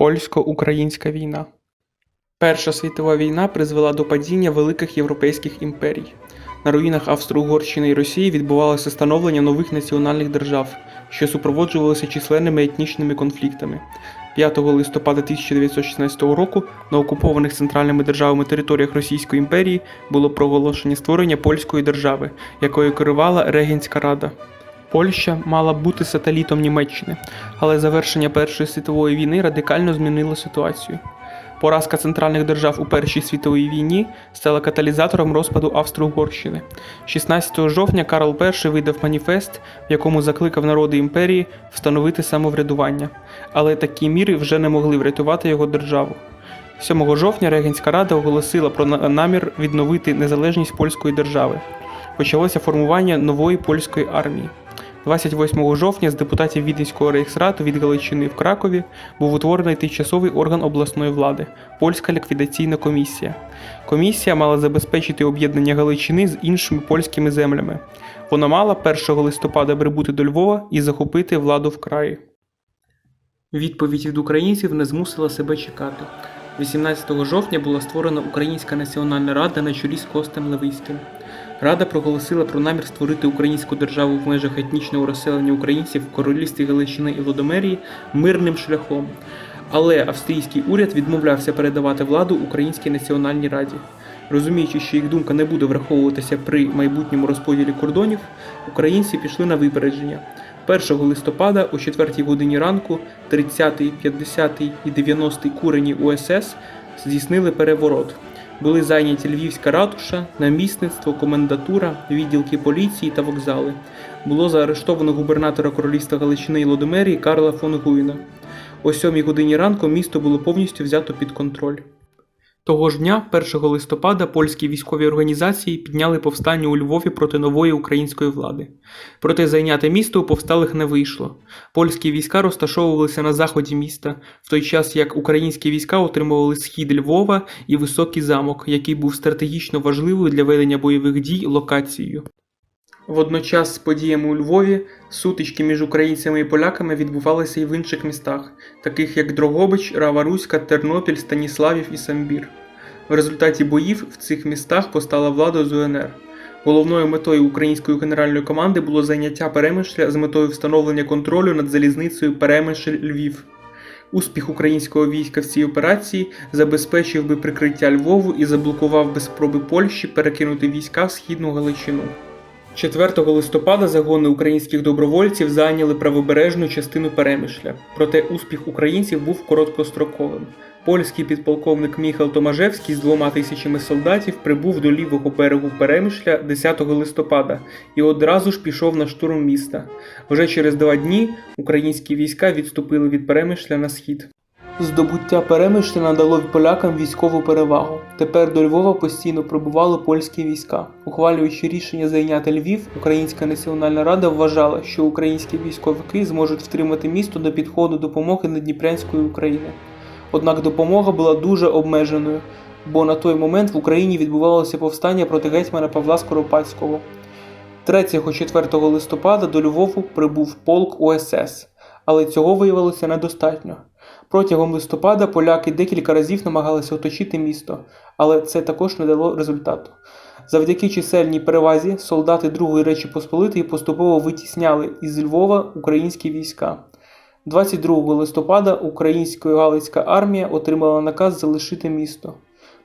Польсько-українська війна Перша світова війна призвела до падіння великих європейських імперій. На руїнах Австро-Угорщини і Росії відбувалося становлення нових національних держав, що супроводжувалися численними етнічними конфліктами. 5 листопада 1916 року на окупованих центральними державами територіях Російської імперії було проголошення створення польської держави, якою керувала Регенська Рада. Польща мала бути сателітом Німеччини, але завершення Першої світової війни радикально змінило ситуацію. Поразка центральних держав у Першій світовій війні стала каталізатором розпаду Австро-Угорщини. 16 жовтня Карл І видав маніфест, в якому закликав народи імперії встановити самоврядування, але такі міри вже не могли врятувати його державу. 7 жовтня Регенська рада оголосила про намір відновити незалежність польської держави. Почалося формування нової польської армії. 28 жовтня з депутатів Віденського рейхсрату від Галичини в Кракові був утворений тимчасовий орган обласної влади Польська ліквідаційна комісія. Комісія мала забезпечити об'єднання Галичини з іншими польськими землями. Вона мала 1 листопада прибути до Львова і захопити владу в краї. Відповідь від українців не змусила себе чекати. 18 жовтня була створена Українська національна рада на чолі з Костем Левицьким. Рада проголосила про намір створити українську державу в межах етнічного розселення українців в королівстві Галичини і Лодомерії мирним шляхом. Але австрійський уряд відмовлявся передавати владу Українській національній раді. Розуміючи, що їх думка не буде враховуватися при майбутньому розподілі кордонів, українці пішли на випередження. 1 листопада о 4 годині ранку 30-й, 50-й і 90-й курені УСС здійснили переворот. Були зайняті Львівська ратуша, намісництво, комендатура, відділки поліції та вокзали. Було заарештовано губернатора королівства Галичини і Лодомерії Карла фон Гуйна. О 7 годині ранку місто було повністю взято під контроль. Того ж дня, 1 листопада, польські військові організації підняли повстання у Львові проти нової української влади. Проте зайняти місто у повсталих не вийшло. Польські війська розташовувалися на заході міста, в той час як українські війська отримували схід Львова і високий замок, який був стратегічно важливою для ведення бойових дій локацією. Водночас з подіями у Львові сутички між українцями і поляками відбувалися і в інших містах, таких як Дрогобич, Рава Руська, Тернопіль, Станіславів і Самбір. В результаті боїв в цих містах постала влада з УНР. Головною метою української генеральної команди було зайняття Перемишля з метою встановлення контролю над залізницею Перемишль-Львів. Успіх українського війська в цій операції забезпечив би прикриття Львову і заблокував би спроби Польщі перекинути війська в східну Галичину. 4 листопада загони українських добровольців зайняли правобережну частину Перемишля, проте успіх українців був короткостроковим. Польський підполковник Міхал Томажевський з двома тисячами солдатів прибув до лівого берегу Перемишля 10 листопада і одразу ж пішов на штурм міста. Вже через два дні українські війська відступили від Перемишля на схід. Здобуття Перемишля надало полякам військову перевагу. Тепер до Львова постійно прибували польські війська. Ухвалюючи рішення зайняти Львів, Українська національна рада вважала, що українські військовики зможуть втримати місто до підходу допомоги Надніпрянської України. Однак допомога була дуже обмеженою, бо на той момент в Україні відбувалося повстання проти гетьмана Павла Скоропадського. 3-4 листопада до Львову прибув полк ОСС, але цього виявилося недостатньо. Протягом листопада поляки декілька разів намагалися оточити місто, але це також не дало результату. Завдяки чисельній перевазі солдати Другої Речі Посполитої поступово витісняли із Львова українські війська. 22 листопада українська Галицька армія отримала наказ залишити місто.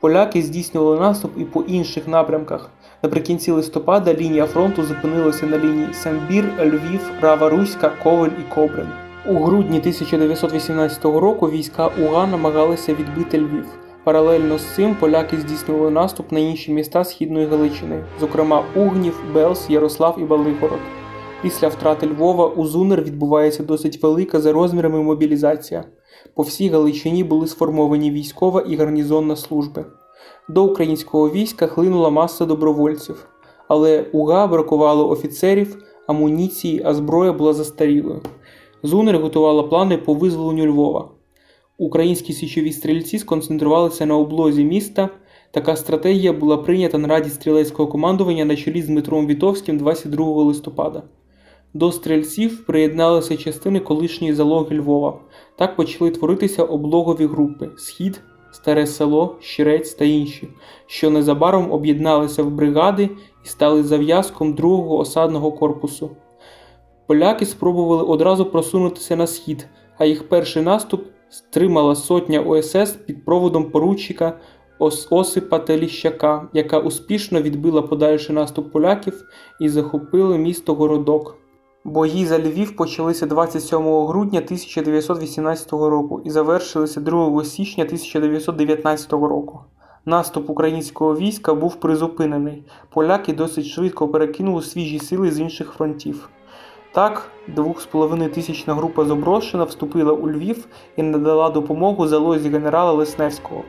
Поляки здійснювали наступ і по інших напрямках. Наприкінці листопада лінія фронту зупинилася на лінії Самбір, Львів, Рава Руська, Ковель і Кобрин. У грудні 1918 року війська УГА намагалися відбити Львів. Паралельно з цим поляки здійснювали наступ на інші міста Східної Галичини, зокрема Угнів, Белс, Ярослав і Балигород. Після втрати Львова у Зунер відбувається досить велика за розмірами мобілізація. По всій Галичині були сформовані військова і гарнізонна служби. До українського війська хлинула маса добровольців, але УГА бракувало офіцерів, амуніції, а зброя була застарілою. Зунер готувала плани по визволенню Львова. Українські січові стрільці сконцентрувалися на облозі міста. Така стратегія була прийнята на Раді стрілецького командування на чолі з Дмитром Вітовським 22 листопада. До стрільців приєдналися частини колишньої залоги Львова. Так почали творитися облогові групи Схід, Старе Село, Щирець та інші, що незабаром об'єдналися в бригади і стали зав'язком другого осадного корпусу. Поляки спробували одразу просунутися на схід, а їх перший наступ стримала сотня ОСС під проводом поручика Ос- Осипа Теліщака, яка успішно відбила подальший наступ поляків і захопила місто Городок. Бої за Львів почалися 27 грудня 1918 року і завершилися 2 січня 1919 року. Наступ українського війська був призупинений. Поляки досить швидко перекинули свіжі сили з інших фронтів. Так, 2,5 тисячна група Заброшена вступила у Львів і надала допомогу залозі генерала Лесневського.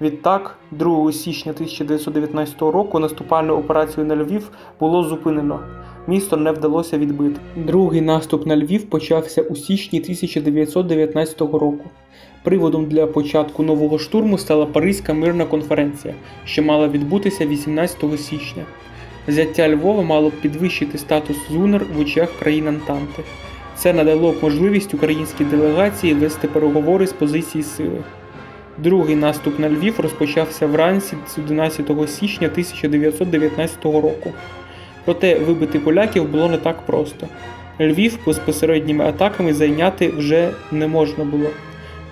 Відтак, 2 січня 1919 року наступальну операцію на Львів було зупинено. Місто не вдалося відбити. Другий наступ на Львів почався у січні 1919 року. Приводом для початку нового штурму стала Паризька мирна конференція, що мала відбутися 18 січня. Взяття Львова мало б підвищити статус ЗУНР в очах країн Антанти. Це надало б можливість українській делегації вести переговори з позиції сили. Другий наступ на Львів розпочався вранці з 11 січня 1919 року. Проте вибити поляків було не так просто. Львів безпосередніми атаками зайняти вже не можна було.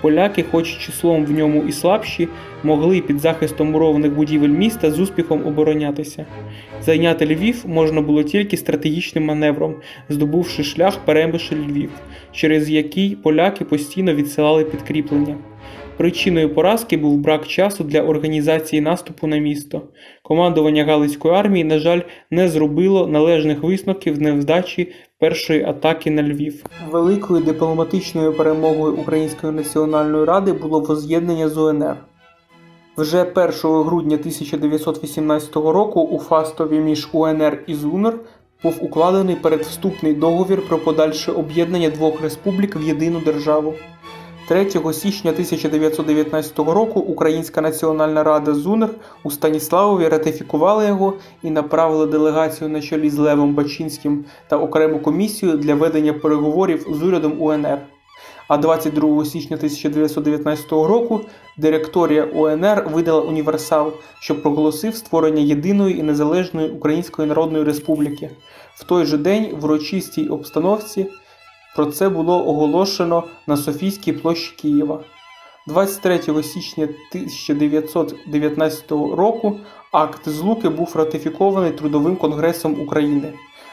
Поляки, хоч числом в ньому і слабші, могли під захистом мурованих будівель міста з успіхом оборонятися. Зайняти Львів можна було тільки стратегічним маневром, здобувши шлях перемишель Львів, через який поляки постійно відсилали підкріплення. Причиною поразки був брак часу для організації наступу на місто. Командування Галицької армії, на жаль, не зробило належних висновків невдачі першої атаки на Львів. Великою дипломатичною перемогою Української національної ради було воз'єднання з УНР. Вже 1 грудня 1918 року у Фастові між УНР і ЗУНР був укладений передвступний договір про подальше об'єднання двох республік в єдину державу. 3 січня 1919 року Українська Національна Рада ЗУНР у Станіславові ратифікувала його і направила делегацію на чолі з Левом Бачинським та окрему комісію для ведення переговорів з урядом УНР. А 22 січня 1919 року директорія УНР видала універсал, що проголосив створення єдиної і незалежної Української Народної Республіки. В той же день в урочистій обстановці про це було оголошено на Софійській площі Києва. 23 січня 1919 року акт Злуки був ратифікований Трудовим конгресом України,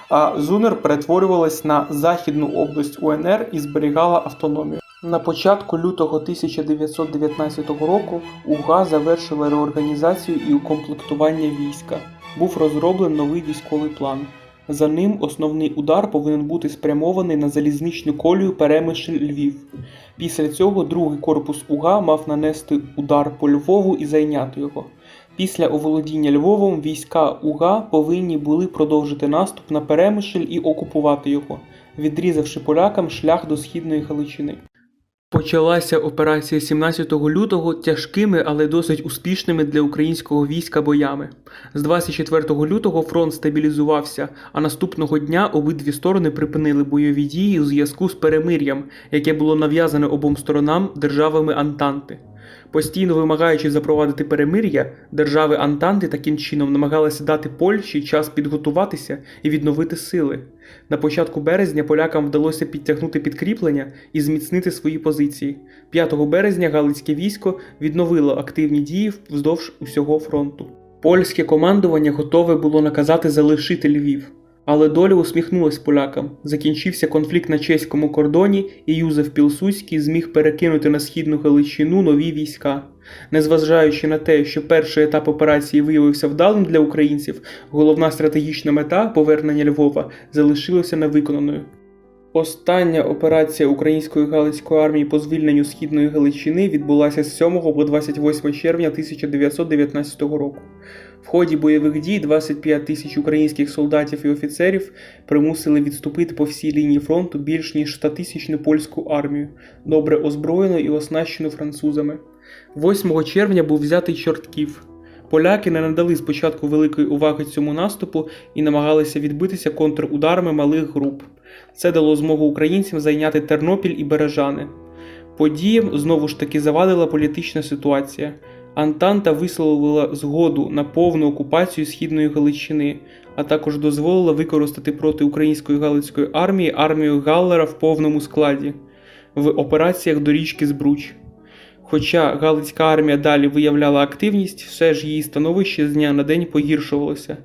а ЗУНР перетворювалась на Західну область УНР і зберігала автономію. На початку лютого 1919 року УГА завершила реорганізацію і укомплектування війська. Був розроблений новий військовий план. За ним основний удар повинен бути спрямований на залізничну колію Перемишль Львів. Після цього другий корпус УГА мав нанести удар по Львову і зайняти його. Після оволодіння Львовом війська УГА повинні були продовжити наступ на Перемишль і окупувати його, відрізавши полякам шлях до східної Галичини. Почалася операція 17 лютого тяжкими, але досить успішними для українського війська боями. З 24 лютого фронт стабілізувався, а наступного дня обидві сторони припинили бойові дії у зв'язку з перемир'ям, яке було нав'язане обом сторонам державами Антанти. Постійно вимагаючи запровадити перемир'я, держави Антанти таким чином намагалися дати Польщі час підготуватися і відновити сили. На початку березня полякам вдалося підтягнути підкріплення і зміцнити свої позиції. 5 березня Галицьке військо відновило активні дії вздовж усього фронту. Польське командування готове було наказати залишити Львів. Але доля усміхнулась полякам. Закінчився конфлікт на чеському кордоні, і Юзеф Пілсудський зміг перекинути на східну Галичину нові війська. Незважаючи на те, що перший етап операції виявився вдалим для українців, головна стратегічна мета повернення Львова залишилася невиконаною. Остання операція української галицької армії по звільненню східної Галичини відбулася з 7 по 28 червня 1919 року. В ході бойових дій 25 тисяч українських солдатів і офіцерів примусили відступити по всій лінії фронту більш ніж 100 тисячну польську армію, добре озброєну і оснащену французами. 8 червня був взятий Чортків. Поляки не надали спочатку великої уваги цьому наступу і намагалися відбитися контрударами малих груп. Це дало змогу українцям зайняти Тернопіль і Бережани. Подіям знову ж таки завадила політична ситуація. Антанта висловила згоду на повну окупацію східної Галичини, а також дозволила використати проти української галицької армії армію Галлера в повному складі в операціях до річки Збруч. Хоча Галицька армія далі виявляла активність, все ж її становище з дня на день погіршувалося.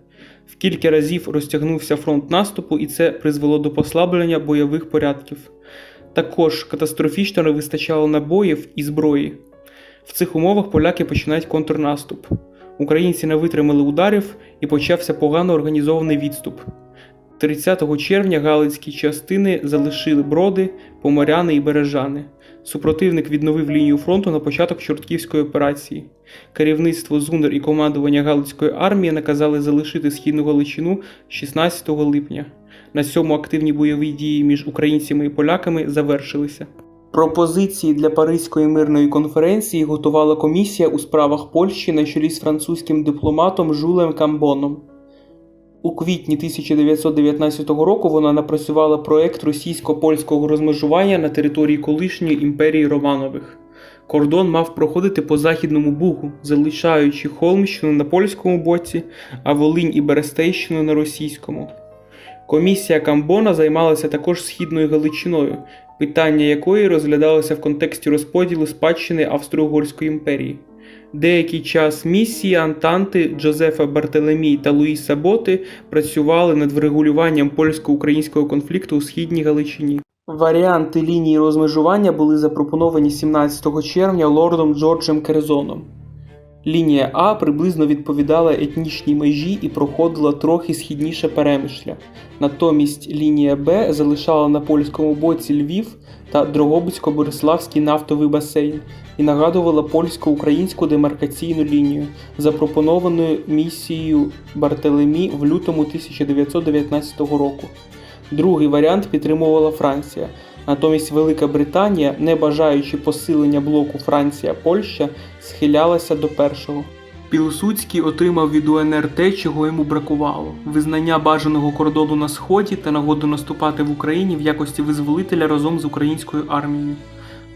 В кілька разів розтягнувся фронт наступу, і це призвело до послаблення бойових порядків. Також катастрофічно не вистачало набоїв і зброї. В цих умовах поляки починають контрнаступ. Українці не витримали ударів і почався погано організований відступ. 30 червня галицькі частини залишили броди, поморяни і бережани. Супротивник відновив лінію фронту на початок Чортківської операції. Керівництво ЗУНДер і командування Галицької армії наказали залишити східну Галичину 16 липня. На цьому активні бойові дії між українцями і поляками завершилися. Пропозиції для Паризької мирної конференції готувала комісія у справах Польщі на чолі з французьким дипломатом Жулем Камбоном. У квітні 1919 року вона напрацювала проект російсько-польського розмежування на території колишньої імперії Романових. Кордон мав проходити по західному бугу, залишаючи Холмщину на польському боці, а Волинь і Берестейщину на російському. Комісія Камбона займалася також східною Галичиною, питання якої розглядалося в контексті розподілу спадщини Австро-Угорської імперії. Деякий час місії Антанти Джозефа Бартелемій та Луїса Боти працювали над врегулюванням польсько-українського конфлікту у східній Галичині. Варіанти лінії розмежування були запропоновані 17 червня лордом Джорджем Керзоном. Лінія А приблизно відповідала етнічній межі і проходила трохи східніше перемишля. Натомість лінія Б залишала на польському боці Львів та Дрогобицько-Бориславський нафтовий басейн і нагадувала польсько-українську демаркаційну лінію, запропоновану місією Бартелемі в лютому 1919 року. Другий варіант підтримувала Франція. Натомість Велика Британія, не бажаючи посилення блоку Франція-Польща, схилялася до першого. Пілсудський отримав від УНР те, чого йому бракувало: визнання бажаного кордону на сході та нагоду наступати в Україні в якості визволителя разом з українською армією.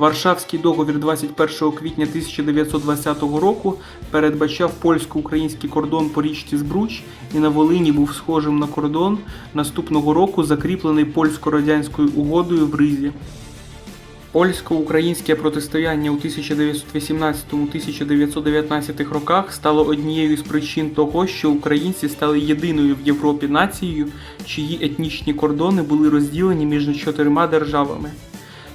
Варшавський договір 21 квітня 1920 року передбачав польсько-український кордон по річці Збруч і на Волині був схожим на кордон наступного року, закріплений польсько-радянською угодою в Ризі. Польсько-українське протистояння у 1918-1919 роках стало однією з причин того, що українці стали єдиною в Європі нацією, чиї етнічні кордони були розділені між чотирма державами.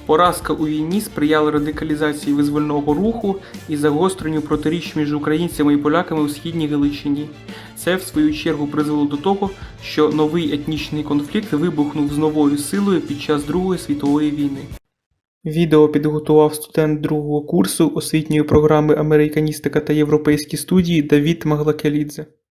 Поразка у війні сприяла радикалізації визвольного руху і загостренню протиріч між українцями і поляками у східній Галичині. Це, в свою чергу, призвело до того, що новий етнічний конфлікт вибухнув з новою силою під час Другої світової війни. Відео підготував студент другого курсу освітньої програми Американістика та європейські студії Давід Маглакелідзе.